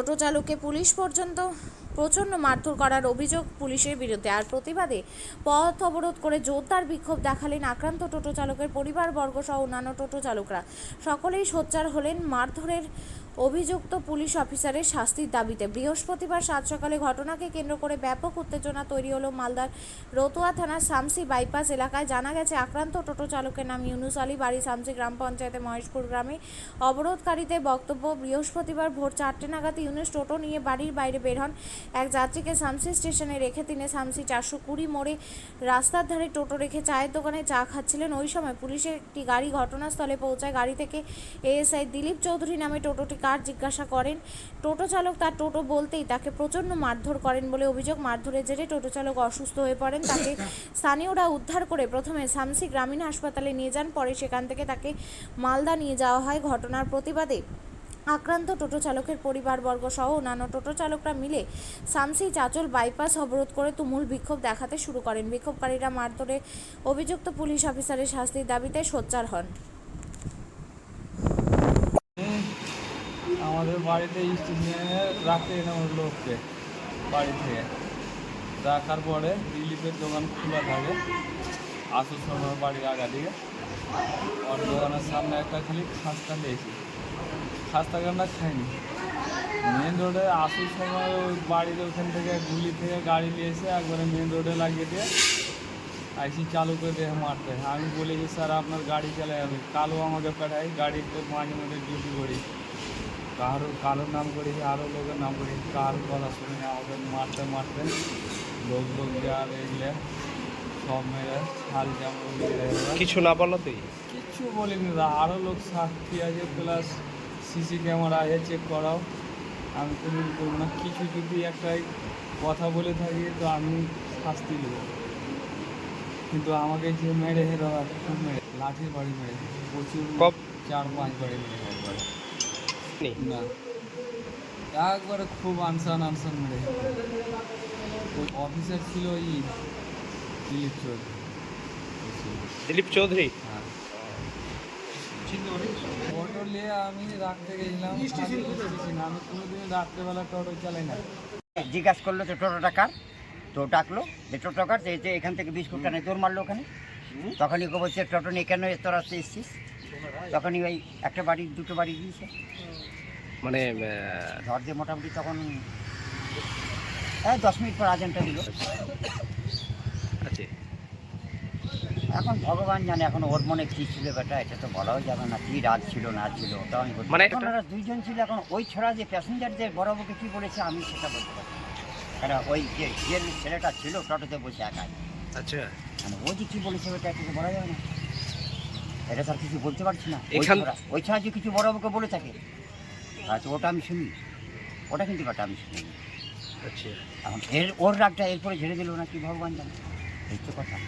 টোটো চালককে পুলিশ পর্যন্ত প্রচণ্ড মারধর করার অভিযোগ পুলিশের বিরুদ্ধে। আর প্রতিবাদে পথ অবরোধ করে জোরদার বিক্ষোভ দেখালেন আক্রান্ত টোটো চালকের পরিবারবর্গ সহ অন্যান্য টোটো চালকরা। সকলেই সোচ্চার হলেন মারধরের অভিযুক্ত পুলিশ অফিসারের শাস্তির দাবিতে বৃহস্পতিবার সাত সকালে ঘটনাকে কেন্দ্র করে ব্যাপক উত্তেজনা তৈরি হলো মালদার রতুয়া থানার সামসি বাইপাস এলাকায়। জানা গেছে, আক্রান্ত টোটো চালকের নাম ইউনুস আলী, বাড়ি সামসি গ্রাম পঞ্চায়েতের মহেশপুর গ্রামে। অবরোধকারীদের বক্তব্য, বৃহস্পতিবার ভোর চারটে নাগাদ ইউনুস টোটো নিয়ে বাড়ির বাইরে বের হন। এক যাত্রীকে সামসি স্টেশনে রেখে তিনি সামসি চারশো কুড়ি মোড়ে রাস্তার ধারে টোটো রেখে চায়ের দোকানে চা খাচ্ছিলেন। ওই সময় পুলিশের একটি গাড়ি ঘটনাস্থলে পৌঁছায়। গাড়ি থেকে এএসআই দিলীপ চৌধুরী নামে টোটোটি কার জিজ্ঞাসা করেন, টোটো চালক তার টোটো বলতেই তাকে প্রচণ্ড মারধর করেন বলে অভিযোগ। মারধরের জেরে টোটো চালক অসুস্থ হয়ে পড়েন। তাকে স্থানীয়রা উদ্ধার করে প্রথমে সামসি গ্রামীণ হাসপাতালে নিয়ে যান, পরে সেখান থেকে তাকে মালদা নিয়ে যাওয়া হয়। ঘটনার প্রতিবাদে আক্রান্ত টোটো চালকের পরিবারবর্গ সহ অন্যান্য টোটো চালকরা মিলে সামসি চাচল বাইপাস অবরোধ করে তুমুল বিক্ষোভ দেখাতে শুরু করেন। বিক্ষোভকারীরা মারধরে অভিযুক্ত পুলিশ অফিসারের শাস্তির দাবিতে সোচ্চার হন আমাদের বাড়িতে স্টেশনে রাখতে এনে লোককে বাড়ি থেকে। রাখার পরে দিলীপের দোকান খোলা থাকে। আসুর সময় বাড়ির আগা দিকে। ওর দোকানের সামনে একটা খালি খাস্তা দিয়েছি খাস্তা কান্না খাইনি। মেন রোডে আসুর সময় ওই বাড়ির ওখান থেকে গুলি থেকে গাড়ি নিয়ে এসে একবারে মেন রোডে লাগিয়ে দিয়ে আইসি চালু করে দিয়ে মারতে। আমি বলি যে, স্যার, আপনার গাড়ি চালাই আমি। কালো আমাকে পাঠাই, গাড়িতে মাঝে মাঝে ডিউটি করি। কারও কারোর নাম করেছি আরও লোকের নাম করেছি কার কথা শুনে আমাদের মারতে মারতে লোক লোক দেওয়ার এগুলো সব মেরে যেমন কিছু না বলো তুই কিচ্ছু বলিনি দা আরও লোক সাক্ষী আছে প্লাস সিসি ক্যামেরা আছে চেক করাও। আমি কোনো করব না কিছু যদি একটাই কথা বলে থাকি তো আমি শাস্তি নেব কিন্তু আমাকে যে মেরে হেরো খুব মেরে লাঠির বাড়ি মেরেছে প্রচুর চার পাঁচ বাড়ি মেরে একবারে। নেই না। একবারে খুব আনসান আনসান মেরে ওই অফিসার ছিল ই দিলীপ চৌধুরী। দিলীপ চৌধুরী? হ্যাঁ। অটো নিয়ে আমি রাখতে গেছিলাম। স্টেশন আমি কোনোদিন রাত্রেবেলা টোটো চালাই না। জিজ্ঞাসা করল তো টোটোটা কার? তো ডাকলো যে টোটো কার? যে যে এখান থেকে বিস্কুট টানে তোর মারলো ওখানে? তখনই বলছে টোটো নিয়ে কেন তোর আসতে এসছিস? তখনই ওই একটা বাড়ি দুটো বাড়ি দিয়েছে মানে ধর দিয়ে মোটামুটি তখন এই দশ মিনিট পর আজানটা দিল। আছে এখন ভগবান জানে এখন ওর মনে কী ছিল বেটা এটা তো বলাও যাবে না কি রাত ছিল না ছিল ওটাও আমি মানে দুইজন ছিল এখন ওই ছড়া যে প্যাসেঞ্জারদের বড়বাবুকে কী বলেছে আমি সেটা বলতে পারছি না। কারণ ওই যে ছেলেটা ছিল টোটোতে বসে একাই। আচ্ছা। মানে ও যে কি বলেছে ওটা কিছু বলা যাবে না? এটা আর কিছু বলতে পারছি না। এখান- ওই ছাড়া যে কিছু বড় বাবুকে বলে থাকে হয়তো ওটা আমি শুনি। ওটা কিন্তু কথা আমি শুনি। আচ্ছা। এখন এর ওর রাগটা এরপরে ঝেড়ে দিল না কি ভগবান জানে। এই তো কথা।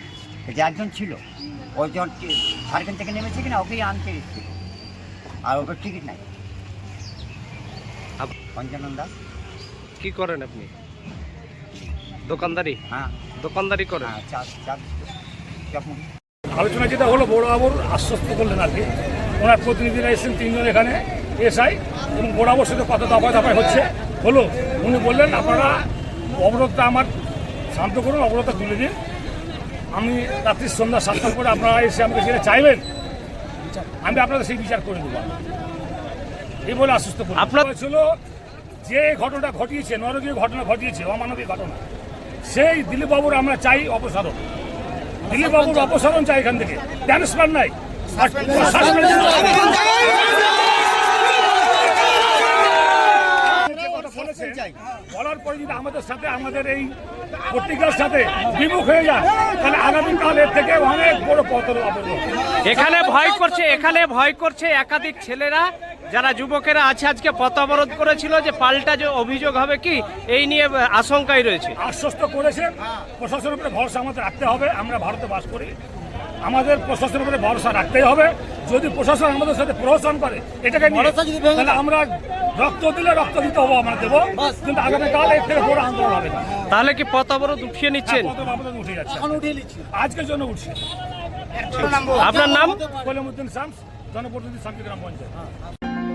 যে একজন ছিল ওই যখন ঝাড়খণ্ড থেকে নেমেছে কিনা ওকেই আনতে এসেছিল। আর ওকে টিকিট নাই। পঞ্চানন দাস কি করেন আপনি? দোকানদারি? হ্যাঁ। দোকানদারি করেন? হ্যাঁ চা চা চপুন আলোচনা যেটা হলো বড় বাবুর আশ্বস্ত করলেন আর কি। ওনার প্রতিনিধিরা এসেছেন তিনজন এখানে এসআই এবং বড় বাবুর সাথে কত দফায় দফায় হচ্ছে। হলো উনি বললেন আপনারা অবরোধটা আমার শান্ত করুন অবরোধটা তুলে দিন আমি রাত্রি সন্ধ্যা সাতটার পরে আপনারা এসে আমাকে সেটা চাইবেন আমি আপনাদের সেই বিচার করে দেবো। এই বলে আশ্বস্ত করুন আপনার- ছিল যে ঘটনাটা ঘটিয়েছে নরকীয় ঘটনা ঘটিয়েছে অমানবিক ঘটনা সেই দিলীপ বাবুর আমরা চাই অপসারণ। দিলীপ বাবুর অপসারণ চাই এখান থেকে। ট্রান্সফার নাই। বলার পরে যদি আমাদের সাথে, আমাদের এই পত্রিকার সাথে বিমুখ হয়ে যায়, তাহলে আগামীকাল এর থেকে অনেক বড় পতন এখানে ভয় করছে, এখানে ভয় করছে একাধিক ছেলেরা। যারা যুবকেরা আছে আজকে পথ অবরোধ করেছিল যে পাল্টা যে অভিযোগ হবে কি এই নিয়ে আশঙ্কায় রয়েছে। আশ্বস্ত করেছে। প্রশাসনের উপরে ভরসা আমাদের রাখতে হবে। আমরা ভারতে বাস করি। আমাদের প্রশাসনের উপরে ভরসা রাখতেই হবে। যদি প্রশাসন আমাদের সাথে প্রহসন করে এটাকে তাহলে আমরা রক্ত দিলে রক্ত দিতে হব আমরা দেবো। কিন্তু আগামীকাল এর থেকে বড় আন্দোলন হবে তাহলে কি পথ অবরোধ উঠিয়ে নিচ্ছেন? উঠে যাচ্ছে। আজকের জন্য উঠছে। আপনার নাম? কলিমুদ্দিন শামস জনপ্রতিনিধি শান্তিগ্রাম পঞ্চায়েত।